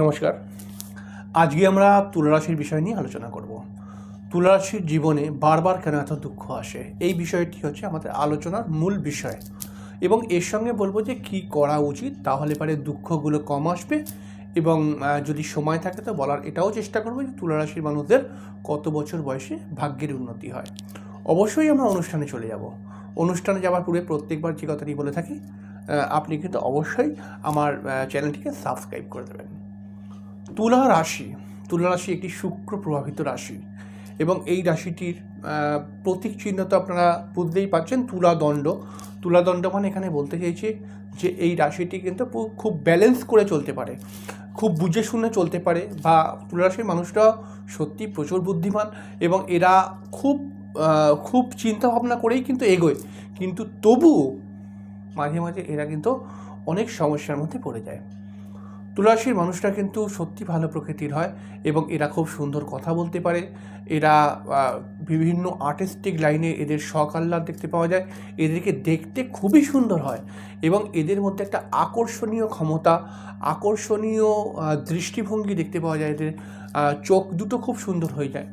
নমস্কার। আজকে আমরা তুলারাশির বিষয় নিয়ে আলোচনা করব। তুলারাশির জীবনে বারবার কেন এত দুঃখ আসে? এই বিষয়টি হচ্ছে আমাদের আলোচনার মূল বিষয়। এবং এর সঙ্গে বলব যে কি করা উচিত, তাহলে পারে দুঃখগুলো কম আসবে এবং যদি সময় থাকে তো বলার এটাও চেষ্টা করব যে তুলারাশির মানুষদের কত বছর বয়সে ভাগ্যের উন্নতি হয়। অবশ্যই আমরা অনুষ্ঠানে চলে যাব। অনুষ্ঠানে যাওয়ার পূর্বে প্রত্যেকবার যে কথাটি বলে থাকি আপনি কিন্তু অবশ্যই আমার চ্যানেলটিকে সাবস্ক্রাইব করে দেবেন। তুলা রাশি তুলা রাশি একটি শুক্র প্রভাবিত রাশি এবং এই রাশিটির প্রতীক চিহ্ন তো আপনারা বুঝতেই পারছেন, তুলা দণ্ড। তুলা দণ্ড মানে এখানে বলতে চাইছি যে এই রাশিটি কিন্তু খুব ব্যালেন্স করে চলতে পারে, খুব বুঝে শুনে চলতে পারে বা তুলা রাশির মানুষরা সত্যি প্রচুর বুদ্ধিমান এবং এরা খুব খুব চিন্তা ভাবনা করেই কিন্তু এগোয়। কিন্তু তবুও মাঝে মাঝে এরা কিন্তু অনেক সমস্যার মধ্যে পড়ে যায়। তুলারাশির মানুষরা কিন্তু সত্যি ভালো প্রকৃতির হয় এবং এরা খুব সুন্দর কথা বলতে পারে। এরা বিভিন্ন আর্টিস্টিক লাইনে এদের শখ আহ্লাদ দেখতে পাওয়া যায়। এদেরকে দেখতে খুবই সুন্দর হয় এবং এদের মধ্যে একটা আকর্ষণীয় ক্ষমতা, আকর্ষণীয় দৃষ্টিভঙ্গি দেখতে পাওয়া যায় এদের। চোখ দুটো খুব সুন্দর হয়ে যায়।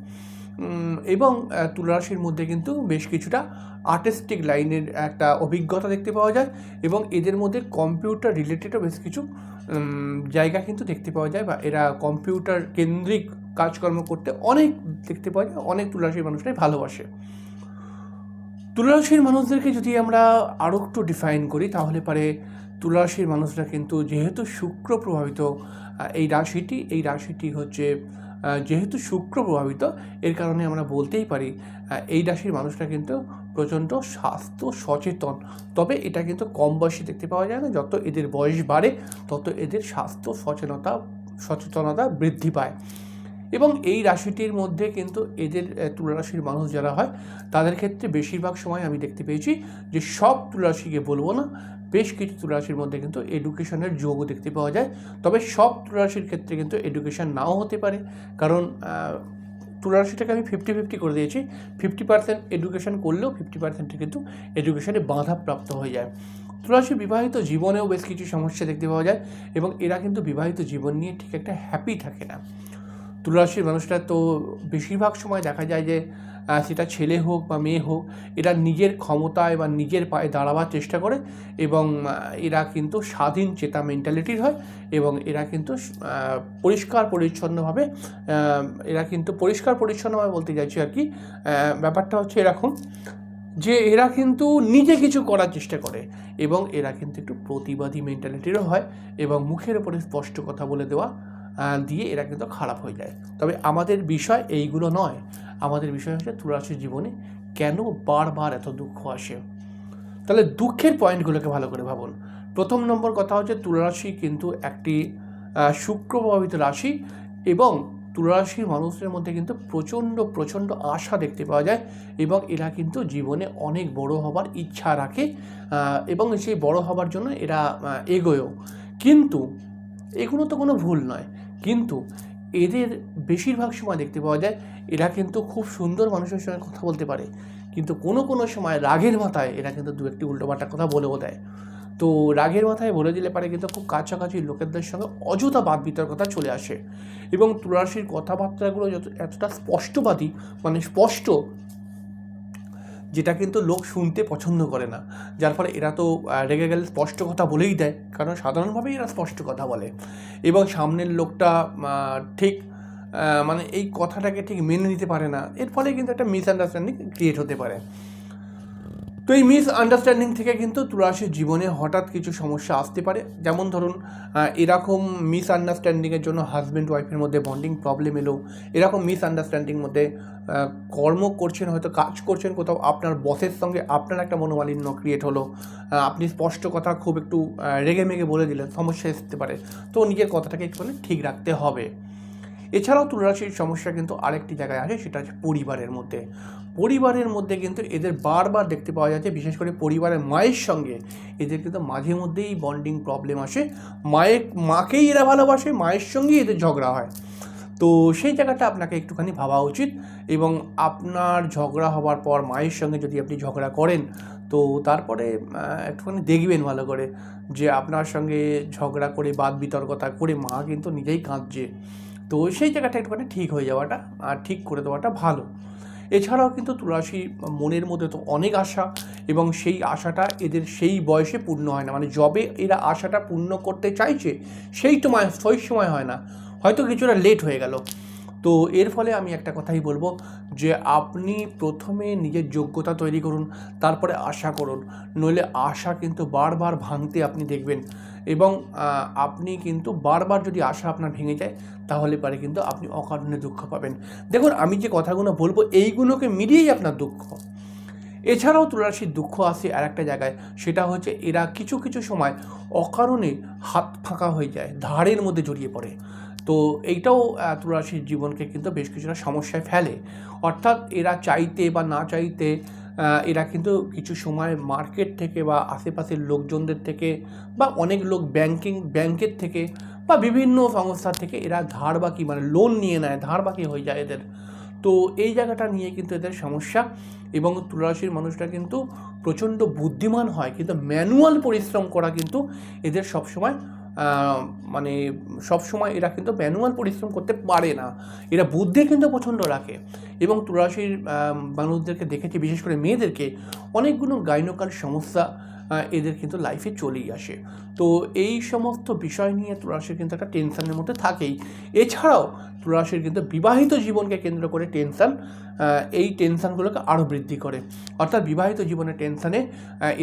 এবং তুলারাশির মধ্যে কিন্তু বেশ কিছুটা আর্টিস্টিক লাইনের একটা অভিজ্ঞতা দেখতে পাওয়া যায় এবং এদের মধ্যে কম্পিউটার রিলেটেডও বেশ কিছু জায়গা কিন্তু দেখতে পাওয়া যায় বা এরা কম্পিউটার কেন্দ্রিক কাজকর্ম করতে অনেক দেখতে পাওয়া যায়, অনেক তুলারাশির মানুষরাই ভালোবাসে। তুলারাশির মানুষদেরকে যদি আমরা আরও একটু ডিফাইন করি, তাহলে পারে তুলারাশির মানুষরা কিন্তু যেহেতু শুক্র প্রভাবিত এই রাশিটি এই রাশিটি হচ্ছে যেহেতু শুক্র প্রভাবিত, এর কারণে আমরা বলতেই পারি এই রাশির মানুষরা কিন্তু প্রচণ্ড স্বাস্থ্য সচেতন। তবে এটা কিন্তু কম বয়সে দেখতে পাওয়া যায় না, যত এদের বয়স বাড়ে, তত এদের স্বাস্থ্য সচেতনতা সচেতনতা বৃদ্ধি পায়। এবং এই রাশিটির মধ্যে কিন্তু এদের তুলারাশির মানুষ যারা হয়, তাদের ক্ষেত্রে বেশিরভাগ সময় আমি দেখতে পেয়েছি যে সব তুলারাশিকে বলব না, বেশ কিছু তুলারাশির মধ্যে কিন্তু এডুকেশনের যোগও দেখতে পাওয়া যায়। তবে সব তুলারাশির ক্ষেত্রে কিন্তু এডুকেশন নাও হতে পারে। কারণ তুলারাশিটাকে আমি ফিফটি ফিফটি করে দিয়েছি। ফিফটি পার্সেন্ট এডুকেশন করলেও ফিফটি পার্সেন্ট কিন্তু এডুকেশনে বাধাপ্রাপ্ত হয়ে যায়। তুলারাশি বিবাহিত জীবনেও বেশ কিছু সমস্যা দেখতে পাওয়া যায় এবং এরা কিন্তু বিবাহিত জীবন নিয়ে ঠিক একটা হ্যাপি থাকে না। তুলারাশির মানুষরা তো বেশিরভাগ সময় দেখা যায় যে সেটা ছেলে হোক বা মেয়ে হোক, এরা নিজের ক্ষমতায় বা নিজের পায়ে দাঁড়াবার চেষ্টা করে এবং এরা কিন্তু স্বাধীন চেতা মেন্টালিটির হয় এবং এরা কিন্তু পরিষ্কার পরিচ্ছন্নভাবে এরা কিন্তু পরিষ্কার পরিচ্ছন্নভাবে বলতে চাইছি আর কি। ব্যাপারটা হচ্ছে এরকম যে, এরা কিন্তু নিজে কিছু করার চেষ্টা করে এবং এরা কিন্তু একটু প্রতিবাদী মেন্টালিটিরও হয় এবং মুখের উপরে স্পষ্ট কথা বলে দেওয়া দিয়ে এরা কিন্তু খারাপ হয়ে যায়। তবে আমাদের বিষয় এইগুলো নয়। আমাদের বিষয় হচ্ছে তুলারাশির জীবনে কেন বারবার এত দুঃখ আসে? তাহলে দুঃখের পয়েন্টগুলোকে ভালো করে ভাবুন। প্রথম নম্বর কথা হচ্ছে তুলারাশি কিন্তু একটি শুক্র প্রভাবিত রাশি এবং তুলারাশির মানুষদের মধ্যে কিন্তু প্রচণ্ড প্রচণ্ড আশা দেখতে পাওয়া যায় এবং এরা কিন্তু জীবনে অনেক বড় হবার ইচ্ছা রাখে এবং সেই বড় হবার জন্য এরা এগোয়ও। কিন্তু এগুলো তো কোনো ভুল নয়। কিন্তু এদের বেশিরভাগ সময় দেখতে পাওয়া যায় এরা কিন্তু খুব সুন্দর মানুষের সঙ্গে কথা বলতে পারে। কিন্তু কোনো কোনো সময় রাগের মাথায় এরা কিন্তু দু একটি উল্টোপাল্টা কথা বলেও দেয়। তো রাগের মাথায় বলে দিলে পারে কিন্তু খুব কাছাকাছি লোকেদের সঙ্গে অযথা বাদ বিতর্কতা চলে আসে। এবং তুলারাশির কথাবার্তাগুলো যত এতটা স্পষ্টবাদী মানে স্পষ্ট যেটা কিন্তু লোক শুনতে পছন্দ করে না। যার ফলে এরা তো রেগে গেলে স্পষ্ট কথা বলেই দেয়, কারণ সাধারণভাবেই এরা স্পষ্ট কথা বলে। এবং সামনের লোকটা ঠিক মানে এই কথাটাকে ঠিক মেনে নিতে পারে না। এর ফলে কিন্তু একটা মিসআন্ডারস্ট্যান্ডিং ক্রিয়েট হতে পারে। তো এই মিস আন্ডারস্ট্যান্ডিং থেকে কিন্তু তুলারাশির জীবনে হঠাৎ কিছু সমস্যা আসতে পারে। যেমন ধরুন এরকম মিস আন্ডারস্ট্যান্ডিংয়ের জন্য হাজব্যান্ড ওয়াইফের মধ্যে বন্ডিং প্রবলেম এলো। এরকম মিস আন্ডারস্ট্যান্ডিং মধ্যে কর্ম করছেন, হয়তো কাজ করছেন কোথাও, আপনার বসের সঙ্গে আপনার একটা মনোমালিন্য ক্রিয়েট হলো। আপনি স্পষ্ট কথা খুব একটু রেগে মেগে বলে দিলেন, সমস্যা আসতে পারে। তো নিজের কথাটাকে একটুখানি ঠিক রাখতে হবে। এছাড়াও তুলারাশির সমস্যা কিন্তু আরেকটি জায়গায় আসে সেটা হচ্ছে পরিবারের মধ্যে। পরিবারের মধ্যে কিন্তু এদের বারবার দেখতে পাওয়া যাচ্ছে, বিশেষ করে পরিবারের মায়ের সঙ্গে। এদের কিন্তু মাঝে মধ্যেই বন্ডিং প্রবলেম আসে। মায়ের মাকেই এরা ভালোবাসে, মায়ের সঙ্গেই এদের ঝগড়া হয়। তো সেই জায়গাটা আপনাকে একটুখানি ভাবা উচিত এবং আপনার ঝগড়া হওয়ার পর মায়ের সঙ্গে যদি আপনি ঝগড়া করেন, তো তারপরে একটুখানি দেখবেন ভালো করে যে আপনার সঙ্গে ঝগড়া করে, বাদ বিতর্কতা করে মা কিন্তু নিজেই কাঁদছে। তো সেই জায়গাটা একটুখানি ঠিক হয়ে যাওয়াটা আর ঠিক করে দেওয়াটা ভালো। এছাড়াও কিন্তু তুলাসী মনের মধ্যে তো অনেক আশা এবং সেই আশাটা এদের সেই বয়সে পূর্ণ হয় না। মানে যবে এরা আশাটা পূর্ণ করতে চাইছে, সেই সময় সেই সময় হয় না। হয়তো কিছুটা লেট হয়ে গেল। তো এর ফলে আমি একটা কথাই বলব যে আপনি প্রথমে নিজের যোগ্যতা তৈরি করুন, তারপরে আশা করুন। নইলে আশা কিন্তু বারবার ভাঙতে আপনি দেখবেন। এবং আপনি কিন্তু বারবার যদি আশা আপনার ভেঙে যায়, তাহলে পারে কিন্তু আপনি অকারণে দুঃখ পাবেন। দেখুন, আমি যে কথাগুলো বলব, এইগুলোকে মিলিয়েই আপনার দুঃখ। এছাড়াও তুলারাশির দুঃখ আসে আর একটা জায়গায়, সেটা হচ্ছে এরা কিছু কিছু সময় অকারণে হাত ফাঁকা হয়ে যায় ধারের মধ্যে জড়িয়ে পড়ে। তো এইটাও তুলারাশির জীবনকে কিন্তু বেশ কিছুটা সমস্যায় ফেলে। অর্থাৎ এরা চাইতে বা না চাইতে এরা কিন্তু কিছু সময় মার্কেট থেকে বা আশেপাশের লোকজনদের থেকে বা অনেক লোক ব্যাংকিং ব্যাংকের থেকে বা বিভিন্ন সংস্থা থেকে এরা ধার বাকি মানে লোন নিয়ে নেয় ধার বাকি হয়ে যায় এদের। তো এই জায়গাটা নিয়ে কিন্তু এদের সমস্যা এবং তুলারাশির মানুষরা কিন্তু প্রচণ্ড বুদ্ধিমান হয়, কিন্তু ম্যানুয়াল পরিশ্রম করা কিন্তু এদের সবসময় মানে সবসময় এরা কিন্তু ম্যানুয়াল পরিশ্রম করতে পারে না। এরা বুদ্ধি কিন্তু পছন্দ রাখে এবং তুলারাশির মানুষদেরকে দেখেছি, বিশেষ করে মেয়েদেরকে অনেকগুলো গাইনোকাল সমস্যা এদের কিন্তু লাইফে চলেই আসে। তো এই সমস্ত বিষয় নিয়ে তুলারাশির কিন্তু একটা টেনশনের মধ্যে থাকেই। এছাড়াও তুলারাশির কিন্তু বিবাহিত জীবনকে কেন্দ্র করে টেনশান এই টেনশানগুলোকে আরও বৃদ্ধি করে। অর্থাৎ বিবাহিত জীবনের টেনশানে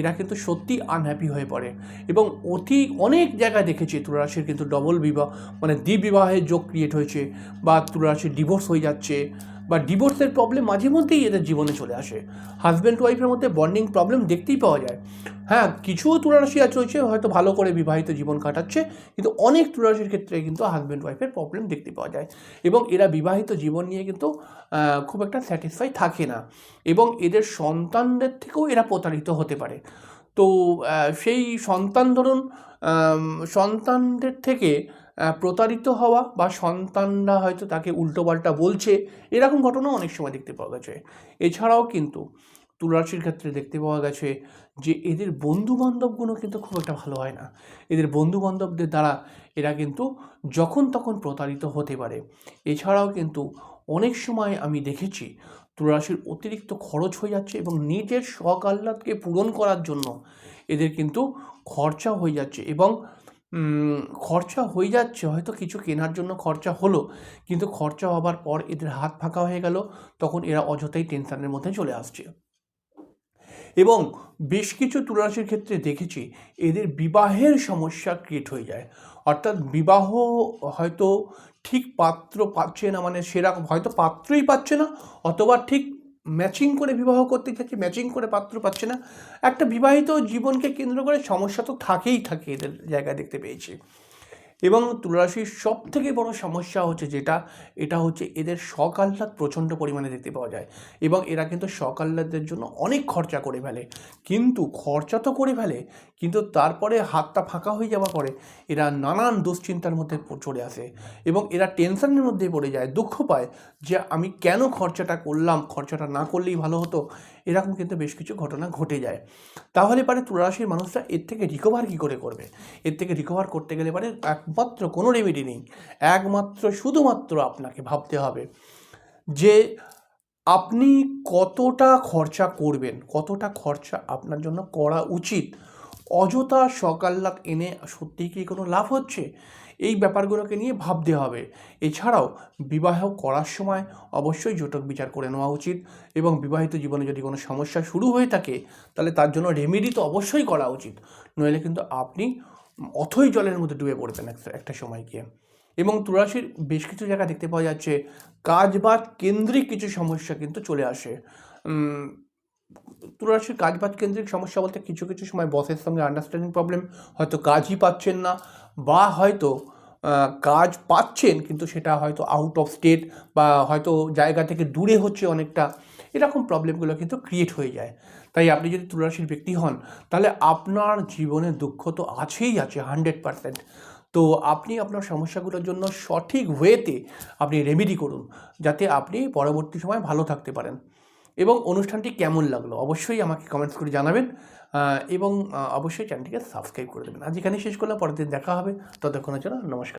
এরা কিন্তু সত্যি আনহ্যাপি হয়ে পড়ে। এবং অতি অনেক জায়গায় দেখেছি তুলারাশির কিন্তু ডবল বিবাহ মানে দ্বিবিবাহের যোগ ক্রিয়েট হয়েছে বা তুলারাশির ডিভোর্স হয়ে যাচ্ছে। বা ডিভোর্সের প্রবলেম মাঝে মধ্যেই এদের জীবনে চলে আসে। হাজব্যান্ড ওয়াইফের মধ্যে বন্ডিং প্রবলেম দেখতেই পাওয়া যায়। হ্যাঁ কিছু তুলারাশি হচ্ছে হয়তো ভালো করে বিবাহিত জীবন কাটাচ্ছে, কিন্তু অনেক তুলারাশির ক্ষেত্রে কিন্তু হাজব্যান্ড ওয়াইফের প্রবলেম দেখতে পাওয়া যায়। এবং এরা বিবাহিত জীবন নিয়ে কিন্তু খুব একটা স্যাটিসফাই থাকে না। এবং এদের সন্তানদের থেকেও এরা প্রতারিত হতে পারে। তো সেই সন্তান ধরুন সন্তানদের থেকে প্রতারিত হওয়া বা সন্তানরা হয়তো তাকে উল্টোপাল্টা বলছে, এরকম ঘটনাও অনেক সময় দেখতে পাওয়া গেছে। এছাড়াও কিন্তু তুলারাশির ক্ষেত্রে দেখতে পাওয়া গেছে যে, এদের বন্ধু বান্ধবগুলো কিন্তু খুব একটা ভালো হয় না। এদের বন্ধু বান্ধবদের দ্বারা এরা কিন্তু যখন তখন প্রতারিত হতে পারে। এছাড়াও কিন্তু অনেক সময় আমি দেখেছি, তুলারাশির অতিরিক্ত খরচ হয়ে যাচ্ছে এবং নিজের শখ আহ্লাদকে পূরণ করার জন্য এদের কিন্তু খরচা হয়ে যাচ্ছে এবং খরচা হয়ে যাচ্ছে, হয়তো কিছু কেনার জন্য খরচা হলো, কিন্তু খরচা হবার পর এদের হাত ফাঁকা হয়ে গেল, তখন এরা অযথাই টেনশনের মধ্যে চলে আসছে। এবং বেশ কিছু তুলারাশির ক্ষেত্রে দেখেছি, এদের বিবাহের সমস্যা ক্রিয়েট হয়ে যায়। অর্থাৎ বিবাহ হয়তো ঠিক পাত্র পাচ্ছে না মানে সেরকম হয়তো পাত্রই পাচ্ছে না, অথবা ঠিক ম্যাচিং করে বিবাহ করতে চাচ্ছে ম্যাচিং করে পাত্র পাচ্ছে না। একটা বিবাহিত জীবনকে কেন্দ্র করে সমস্যা তো থাকেই থাকে এদের জায়গায় দেখতে পেয়েছি। এবং তুলারাশির সব থেকে বড় সমস্যা হচ্ছে যেটা, এটা হচ্ছে এদের শখ প্রচণ্ড পরিমাণে দেখতে পাওয়া যায় এবং এরা কিন্তু শখ জন্য অনেক খরচা করে ফেলে। কিন্তু খরচা তো করে ফেলে, কিন্তু তারপরে হাতটা ফাঁকা হয়ে যাওয়ার পরে এরা নানান দুশ্চিন্তার মধ্যে চলে আসে এবং এরা টেনশনের মধ্যে পড়ে যায়, দুঃখ পায় যে আমি কেন খরচাটা করলাম, খরচাটা না করলেই ভালো হতো এরকম কিন্তু বেশ কিছু ঘটনা ঘটে যায়। তাহলে পারে তুলারাশির মানুষরা এর থেকে রিকভার কী করে করবে? এর থেকে রিকভার করতে গেলে পারে একমাত্র কোনো রেমেডি নেই। একমাত্র, শুধুমাত্র আপনাকে ভাবতে হবে যে আপনি কতটা খরচা করবেন, কতটা খরচা আপনার জন্য করা উচিত। অযথা সকাল্লাত এনে সত্যিই কি কোনো লাভ হচ্ছে? এই ব্যাপারগুলোকে নিয়ে ভাবতে হবে। এছাড়াও বিবাহ করার সময় অবশ্যই জটক বিচার করে নেওয়া উচিত এবং বিবাহিত জীবনে যদি কোনো সমস্যা শুরু হয়ে থাকে, তাহলে তার জন্য রেমেডি তো অবশ্যই করা উচিত। নইলে কিন্তু আপনি অথই জলের মধ্যে ডুবে পড়বেন একটা সময় গিয়ে। এবং তুলাসীর বেশ কিছু জায়গা দেখতে পাওয়া যাচ্ছে, কাজ বাজ কেন্দ্রিক কিছু সমস্যা কিন্তু চলে আসে। তুলারাশির কাজ বাজ কেন্দ্রিক সমস্যা বলতে কিছু কিছু সময় বসের সঙ্গে আন্ডারস্ট্যান্ডিং প্রবলেম হয়তো কাজই পাচ্ছেন না বা হয়তো কাজ পাচ্ছেন, কিন্তু সেটা হয়তো আউট অফ স্টেট বা হয়তো জায়গা থেকে দূরে হচ্ছে অনেকটা। এরকম প্রবলেমগুলো কিন্তু ক্রিয়েট হয়ে যায়। তাই আপনি যদি তুলারাশির ব্যক্তি হন, তাহলে আপনার জীবনে দুঃখ তো আছেই আছে হান্ড্রেড পারসেন্ট তো আপনি আপনার সমস্যাগুলোর জন্য সঠিক ওয়েতে আপনি রেমেডি করুন, যাতে আপনি পরবর্তী সময় ভালো থাকতে পারেন। এবং অনুষ্ঠানটি কেমন লাগল অবশ্যই আমাকে কমেন্টস করে জানাবেন। এবং অবশ্যই চ্যানেলটিকে সাবস্ক্রাইব করে দেবেন। আজ এখানে শেষ করলাম, পরের দিন দেখা হবে। ততক্ষণের জন্য নমস্কার।